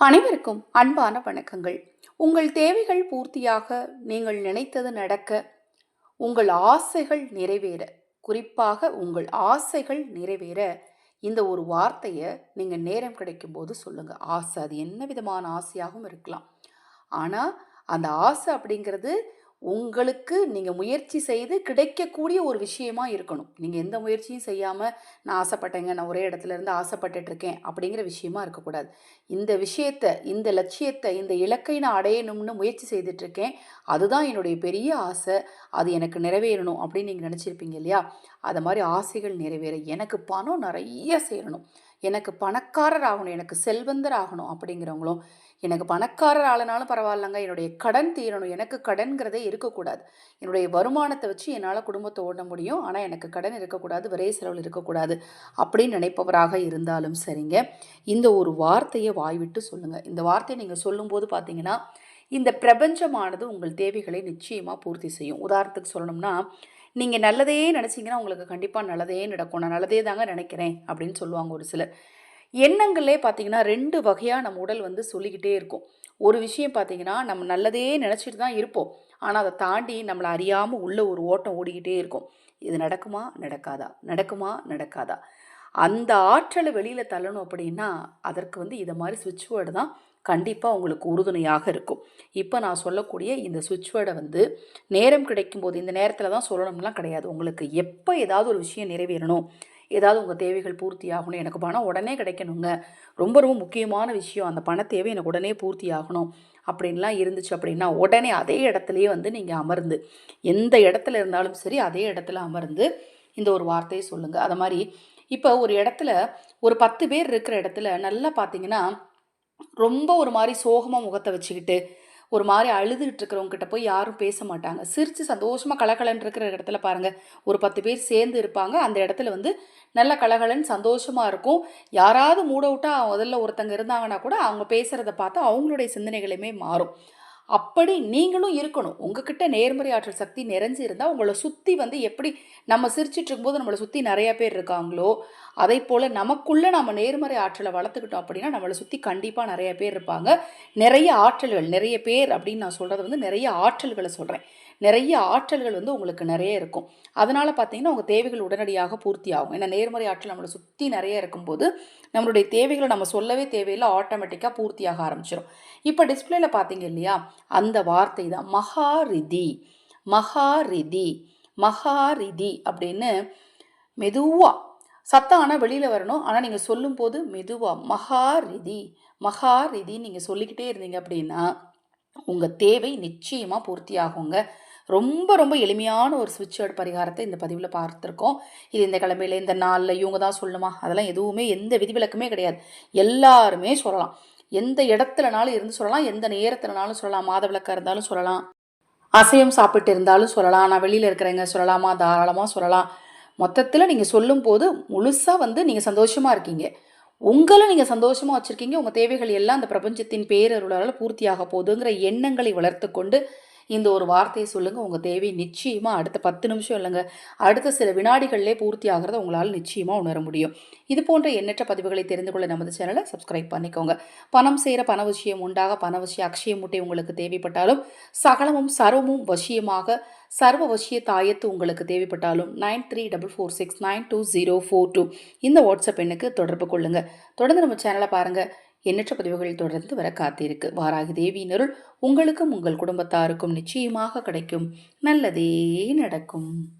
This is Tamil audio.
அனைவருக்கும் அன்பான வணக்கங்கள். உங்கள் தேவைகள் பூர்த்தியாக நீங்கள் நினைத்தது நடக்க உங்கள் ஆசைகள் நிறைவேற குறிப்பாக உங்கள் ஆசைகள் நிறைவேற இந்த ஒரு வார்த்தையை நீங்கள் நேரம் கிடைக்கும் போது சொல்லுங்கள் ஆசை அது என்ன விதமான ஆசையாகவும் இருக்கலாம். ஆனால் அந்த ஆசை அப்படிங்கிறது உங்களுக்கு நீங்கள் முயற்சி செய்து கிடைக்கக்கூடிய ஒரு விஷயமா இருக்கணும். நீங்கள் எந்த முயற்சியும் செய்யாமல் நான் ஆசைப்பட்டேங்க நான் ஒரே இடத்துல இருந்து ஆசைப்பட்டுட்டு இருக்கேன் அப்படிங்கிற விஷயமா இருக்கக்கூடாது. இந்த விஷயத்தை இந்த லட்சியத்தை இந்த இலக்கை நான் அடையணும்னு முயற்சி செய்துட்டு இருக்கேன் அதுதான் என்னுடைய பெரிய ஆசை. அது எனக்கு நிறைவேறணும் அப்படின்னு நீங்கள் நினச்சிருப்பீங்க இல்லையா? அதை மாதிரி ஆசைகள் நிறைவேற எனக்கு பணம் நிறைய சேரணும். எனக்கு பணக்காரர் ஆகணும் எனக்கு செல்வந்தர் ஆகணும் அப்படிங்கிறவங்களும் எனக்கு பணக்காரர் ஆளனாலும் பரவாயில்லங்க என்னுடைய கடன் தீரணும் எனக்கு கடன்கிறதே இருக்கக்கூடாது. என்னுடைய வருமானத்தை வச்சு என்னால் குடும்பத்தை ஓட முடியும் ஆனால் எனக்கு கடன் இருக்கக்கூடாது விரை செலவில் இருக்கக்கூடாது அப்படின்னு நினைப்பவராக இருந்தாலும் சரிங்க. இந்த ஒரு வார்த்தையை வாய்விட்டு சொல்லுங்கள் இந்த வார்த்தையை நீங்கள் சொல்லும்போது பார்த்தீங்கன்னா இந்த பிரபஞ்சமானது உங்கள் தேவைகளை நிச்சயமாக பூர்த்தி செய்யும். உதாரணத்துக்கு சொல்லணும்னா நீங்கள் நல்லதே நினச்சிங்கன்னா உங்களுக்கு கண்டிப்பாக நல்லதே நடக்கும். நான் நல்லதே தாங்க நினைக்கிறேன் அப்படின்னு சொல்லுவாங்க ஒரு சிலர். எண்ணங்களே பார்த்தீங்கன்னா ரெண்டு வகையாக நம்ம உடல் வந்து சொல்லிக்கிட்டே இருக்கும். ஒரு விஷயம் பார்த்தீங்கன்னா நம்ம நல்லதே நினச்சிட்டு தான் இருப்போம். ஆனால் அதை தாண்டி நம்மளை அறியாமல் உள்ள ஒரு ஓட்டம் ஓடிக்கிட்டே இருக்கும். இது நடக்குமா? நடக்காதா? நடக்குமா? நடக்காதா? அந்த ஆற்றலை வெளியில் தள்ளணும் அப்படின்னா அதற்கு வந்து இதை மாதிரி சுவிட்ச் வேர்டு தான் கண்டிப்பாக உங்களுக்கு உறுதுணையாக இருக்கும். இப்போ நான் சொல்லக்கூடிய இந்த சுவிட்ச் வேர்டை வந்து நேரம் கிடைக்கும்போது இந்த நேரத்தில் தான் சொல்லணும்லாம் கிடையாது. உங்களுக்கு எப்போ ஏதாவது ஒரு விஷயம் நிறைவேறணும் ஏதாவது உங்கள் தேவைகள் பூர்த்தி ஆகணும் எனக்கு பணம் உடனே கிடைக்கணுங்க. ரொம்ப ரொம்ப முக்கியமான விஷயம். அந்த பண தேவை எனக்கு உடனே பூர்த்தி ஆகணும் அப்படின்லாம் இருந்துச்சு அப்படின்னா உடனே அதே இடத்துலையே வந்து நீங்கள் அமர்ந்து எந்த இடத்துல இருந்தாலும் சரி அதே இடத்துல அமர்ந்து இந்த ஒரு வார்த்தையை சொல்லுங்கள் அது மாதிரி இப்போ ஒரு இடத்துல ஒரு பத்து பேர் இருக்கிற இடத்துல நல்லா பார்த்தீங்கன்னா ரொம்ப ஒரு மாதிரி சோகமாக முகத்தை வச்சுக்கிட்டு ஒரு மாதிரி அழுதுகிட்டு இருக்கிறவங்ககிட்ட போய் யாரும் பேச மாட்டாங்க. சிரித்து சந்தோஷமாக கலகலன்னு இருக்கிற இடத்துல பாருங்கள் ஒரு பத்து பேர் சேர்ந்து இருப்பாங்க. அந்த இடத்துல வந்து நல்ல கலகலன் சந்தோஷமாக இருக்கும். யாராவது மூட விட்டால் முதல்ல ஒருத்தங்க இருந்தாங்கன்னா கூட அவங்க பேசுகிறத பார்த்து அவங்களுடைய சிந்தனைகளுமே மாறும். அப்படி நீங்களும் இருக்கணும். உங்ககிட்ட நேர்மறை ஆற்றல் சக்தி நிறைஞ்சு இருந்தால் உங்களை சுற்றி வந்து எப்படி நம்ம சிரிச்சிட்டு இருக்கும்போது நம்மளை சுற்றி நிறையா பேர் இருக்காங்களோ அதே போல் நமக்குள்ளே நம்ம நேர்மறை ஆற்றலை வளர்த்துக்கிட்டோம் அப்படின்னா நம்மளை சுற்றி கண்டிப்பாக நிறைய பேர் இருப்பாங்க. நிறைய ஆற்றல்கள் நிறைய பேர் அப்படின்னு நான் சொல்கிறது வந்து நிறைய ஆற்றல்களை சொல்கிறேன் நிறைய ஆற்றல்கள் வந்து உங்களுக்கு நிறைய இருக்கும். அதனால் பார்த்தீங்கன்னா உங்கள் தேவைகள் உடனடியாக பூர்த்தி ஆகும். ஏன்னா நேர்மறை ஆற்றல் நம்மளை சுற்றி நிறைய இருக்கும்போது நம்மளுடைய தேவைகளை நம்ம சொல்லவே தேவையில்லை ஆட்டோமேட்டிக்காக பூர்த்தியாக ஆரம்பிச்சிடும் இப்போ டிஸ்பிளேல பார்த்தீங்க இல்லையா? அந்த வார்த்தை தான் மகாரிதி. மகாரிதி. மகாரிதி அப்படின்னு மெதுவாக சத்தம் ஆனால் வெளியில் வரணும். ஆனால் நீங்கள் சொல்லும்போது மெதுவாக மகாரிதி மகாரிதி நீங்கள் சொல்லிக்கிட்டே இருந்தீங்க அப்படின்னா உங்கள் தேவை நிச்சயமாக பூர்த்தி ஆகுங்க. ரொம்ப ரொம்ப எளிமையான ஒரு சுவிட்ச்வேர்டு பரிகாரத்தை இந்த பதிவில் பார்த்துருக்கோம். இது இந்த கிழமையில் இந்த நாளில் இவங்க தான் சொல்லணுமா? அதெல்லாம் எதுவுமே எந்த விதிவிலக்குமே கிடையாது. எல்லாருமே சொல்லலாம். எந்த இடத்துலனாலும் இருந்து சொல்லலாம். எந்த நேரத்துலனாலும் சொல்லலாம். மாத விளக்காக இருந்தாலும் சொல்லலாம். அசையம் சாப்பிட்டு இருந்தாலும் சொல்லலாம். நான் வெளியில் இருக்கிறேங்க சொல்லலாமா? தாராளமாக சொல்லலாம். மொத்தத்தில் நீங்கள் சொல்லும்போது முழுசாக வந்து நீங்கள் சந்தோஷமாக இருக்கீங்க. உங்களை நீங்கள் சந்தோஷமாக வச்சுருக்கீங்க. உங்கள் தேவைகள் எல்லாம் அந்த பிரபஞ்சத்தின் பேரருளால் பூர்த்தியாக போகுதுங்கிற எண்ணங்களை வளர்த்து கொண்டு இந்த ஒரு வார்த்தையை சொல்லுங்கள் உங்கள் தேவை நிச்சயமாக அடுத்த பத்து நிமிஷம் இல்லைங்க. அடுத்த சில வினாடிகளிலே பூர்த்தி ஆகிறத உங்களால் நிச்சயமாக உணர முடியும். இது போன்ற எண்ணற்ற பதிவுகளை தெரிந்து கொள்ள நமது சேனலை சப்ஸ்கிரைப் பண்ணிக்கோங்க. பணம் செய்கிற பண விஷயம் உண்டாக பண விஷய அக்ஷய முட்டை உங்களுக்கு தேவைப்பட்டாலும் சகலமும் சர்வமும் வசியமாக சர்வ வசிய தாயத்து உங்களுக்கு தேவைப்பட்டாலும் nine three double four six nine two zero four two இந்த வாட்ஸ்அப் எண்ணுக்கு தொடர்பு கொள்ளுங்கள் தொடர்ந்து நம்ம சேனலை பாருங்கள் எண்ணற்ற பதிவுகள் தொடர்ந்து வர காத்திருக்கு. வாராகி தேவியினருள் உங்களுக்கும் உங்கள் குடும்பத்தாருக்கும் நிச்சயமாக கிடைக்கும். நல்லதே நடக்கும்.